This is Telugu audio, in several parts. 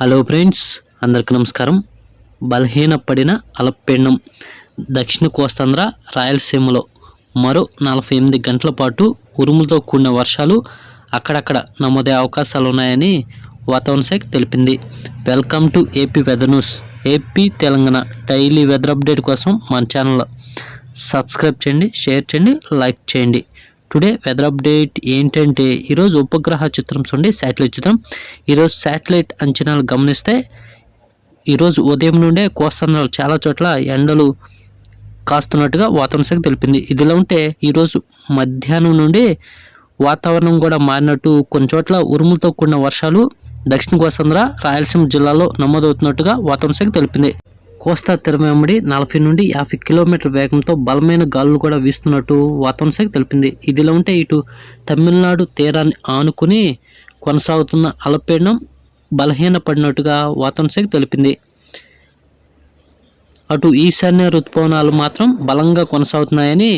హలో ఫ్రెండ్స్ అందరికి నమస్కారం. బలహీనపడిన అలపెండం దక్షిణ కోస్తాంధ్ర రాయలసీమలో మరో నలభై ఎనిమిది గంటల పాటు ఉరుములతో కూడిన వర్షాలు అక్కడక్కడ నమోదయ్యే అవకాశాలు ఉన్నాయని వాతావరణ శాఖ తెలిపింది. Welcome to AP weather news AP Telangana daily weather update కోసం మన ఛానల్ సబ్స్క్రైబ్ చేయండి షేర్ చేయండి లైక్ చేయండి. టుడే వెదర్ అప్డేట్ ఏంటంటే ఈరోజు ఉపగ్రహ చిత్రం చూడండి శాటిలైట్ చిత్రం. ఈరోజు శాటిలైట్ అంచనాలు గమనిస్తే ఈరోజు ఉదయం నుండే కోస్తాంధ్రలో చాలా చోట్ల ఎండలు కాస్తున్నట్టుగా వాతావరణ శాఖ తెలిపింది. ఇదిలా ఉంటే ఈరోజు మధ్యాహ్నం నుండి వాతావరణం కూడా మారినట్టు కొన్ని చోట్ల ఉరుములతో కూడిన వర్షాలు దక్షిణ కోస్తాంధ్ర రాయలసీమ జిల్లాలో నమోదవుతున్నట్టుగా వాతావరణ శాఖ తెలిపింది. కోస్తా తెరమేమడి నలభై నుండి యాభై కిలోమీటర్ వేగంతో బలమైన గాలులు కూడా వీస్తున్నట్టు వాతావరణ శాఖ తెలిపింది. ఇదిలా ఉంటే ఇటు తమిళనాడు తీరాన్ని ఆనుకుని కొనసాగుతున్న అలపీడనం బలహీనపడినట్టుగా వాతావరణ శాఖ తెలిపింది. అటు ఈశాన్య ఋతుపవనాలు మాత్రం బలంగా కొనసాగుతున్నాయని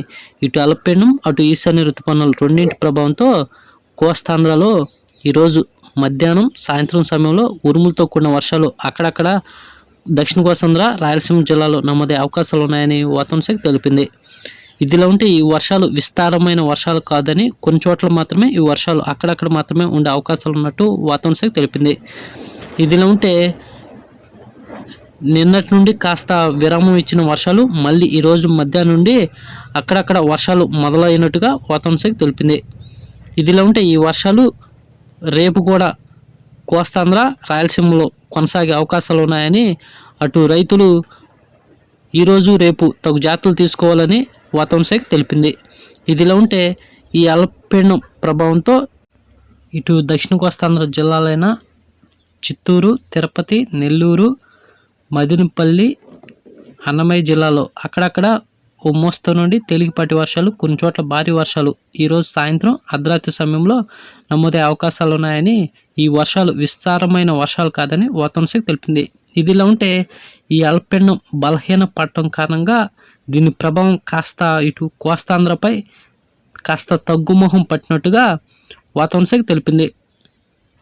ఇటు అల్పపీడనం అటు ఈశాన్య ఋతుపవనాలు రెండింటి ప్రభావంతో కోస్తాంధ్రలో ఈరోజు మధ్యాహ్నం సాయంత్రం సమయంలో ఉరుములతో కూడిన వర్షాలు అక్కడక్కడ దక్షిణ కోస్తాంధ్ర రాయలసీమ జిల్లాలో నమోదయ్యే అవకాశాలు ఉన్నాయని వాతావరణ శాఖ తెలిపింది. ఇదిలా ఉంటే ఈ వర్షాలు విస్తారమైన వర్షాలు కాదని కొన్ని చోట్ల మాత్రమే ఈ వర్షాలు అక్కడక్కడ మాత్రమే ఉండే అవకాశాలు ఉన్నట్టు వాతావరణ శాఖ తెలిపింది. ఇదిలా ఉంటే నిన్నటి నుండి కాస్త విరామం ఇచ్చిన వర్షాలు మళ్ళీ ఈరోజు మధ్యాహ్నం నుండి అక్కడక్కడ వర్షాలు మొదలైనట్టుగా వాతావరణ శాఖ తెలిపింది. ఇదిలా ఉంటే ఈ వర్షాలు రేపు కూడా కోస్తాంధ్ర రాయలసీమలో కొనసాగే అవకాశాలు ఉన్నాయని అటు రైతులు ఈరోజు రేపు తగు జాగ్రత్తలు తీసుకోవాలని వాతావరణ శాఖ తెలిపింది. ఇదిలా ఉంటే ఈ అల్పపీడనం ప్రభావంతో ఇటు దక్షిణ కోస్తాంధ్ర జిల్లాలైన చిత్తూరు తిరుపతి నెల్లూరు మదినపల్లి అన్నమయ్య జిల్లాలో అక్కడక్కడ ఓ మోస్తరు నుండి తేలికపాటి వర్షాలు కొన్ని చోట్ల భారీ వర్షాలు. ఈరోజు సాయంత్రం అర్ధరాత్రి సమయంలో నమోదయ్యే అవకాశాలు ఉన్నాయని ఈ వర్షాలు విస్తారమైన వర్షాలు కాదని వాతావరణ శాఖ తెలిపింది. ఇదిలా ఉంటే ఈ అల్పెండం బలహీన పడటం కారణంగా దీని ప్రభావం కాస్త ఇటు కోస్తాంధ్రపై కాస్త తగ్గుముఖం పట్టినట్టుగా వాతావరణ శాఖ తెలిపింది.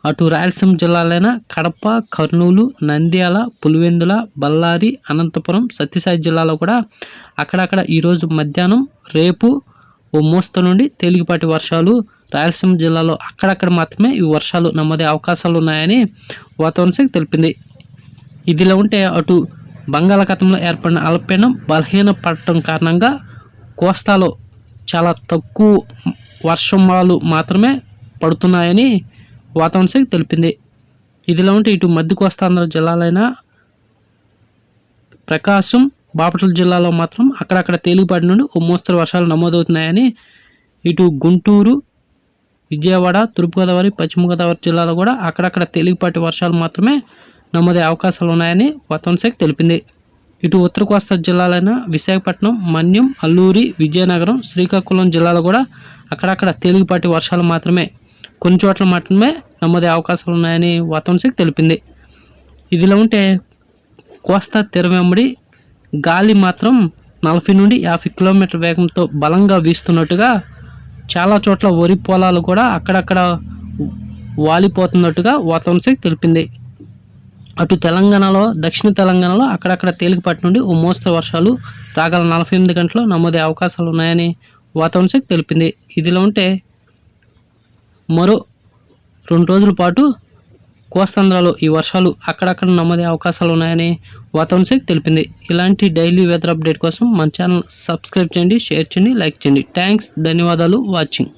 అటు రాయలసీమ జిల్లాలైన కడప కర్నూలు నంద్యాల పులివెందుల బళ్ళారి అనంతపురం సత్యసాయి జిల్లాలో కూడా అక్కడక్కడ ఈరోజు మధ్యాహ్నం రేపు ఓ మోస్త నుండి తేలికపాటి వర్షాలు. రాయలసీమ జిల్లాలో అక్కడక్కడ మాత్రమే ఈ వర్షాలు నమోదే అవకాశాలు ఉన్నాయని వాతావరణ శాఖ తెలిపింది. ఇదిలా ఉంటే అటు బంగాళాఖాతంలో ఏర్పడిన అల్పపీడనం బలహీన పడటం కారణంగా కోస్తాలో చాలా తక్కువ వర్షమాలు మాత్రమే పడుతున్నాయని వాతావరణ శాఖ తెలిపింది. ఇదిలా ఉంటే ఇటు మధ్య కోస్తాంధ్ర జిల్లాలైన ప్రకాశం బాపట్ల జిల్లాలో మాత్రం అక్కడక్కడ తేలికపాటి నుండి ఓ మోస్తరు వర్షాలు నమోదవుతున్నాయని ఇటు గుంటూరు విజయవాడ తూర్పుగోదావరి పశ్చిమ గోదావరి జిల్లాలో కూడా అక్కడక్కడ తేలికపాటి వర్షాలు మాత్రమే నమోదే అవకాశాలు ఉన్నాయని వాతావరణ శాఖ తెలిపింది. ఇటు ఉత్తర కోస్తా జిల్లాలైన విశాఖపట్నం మన్యం అల్లూరి విజయనగరం శ్రీకాకుళం జిల్లాలో కూడా అక్కడక్కడ తేలికపాటి వర్షాలు మాత్రమే కొన్ని చోట్ల మాత్రమే నమోదే అవకాశాలు ఉన్నాయని వాతావరణ శాఖ తెలిపింది. ఇదిలా ఉంటే కోస్తా తెరవెంబడి గాలి మాత్రం నలభై నుండి యాభై కిలోమీటర్ వేగంతో బలంగా వీస్తున్నట్టుగా చాలా చోట్ల వరి పొలాలు కూడా అక్కడక్కడ వాలిపోతున్నట్టుగా వాతావరణ శాఖ తెలిపింది. అటు తెలంగాణలో దక్షిణ తెలంగాణలో అక్కడక్కడ తేలికపాటి నుండి ఓ మోస్తరు వర్షాలు రాగల నలభై ఎనిమిది గంటలు నమోదే అవకాశాలు ఉన్నాయని వాతావరణ శాఖ తెలిపింది. ఇదిలో ఉంటే మరో రెండు రోజుల పాటు కోస్తాంధ్రలో ఈ వర్షాలు అక్కడక్కడ నమ్మదే అవకాశాలు ఉన్నాయని వాతావరణ శాఖ తెలిపింది. ఇలాంటి డైలీ వెదర్ అప్డేట్ కోసం మన ఛానల్ సబ్స్క్రైబ్ చేయండి షేర్ చేయండి లైక్ చేయండి. థ్యాంక్స్ ధన్యవాదాలు వాచింగ్.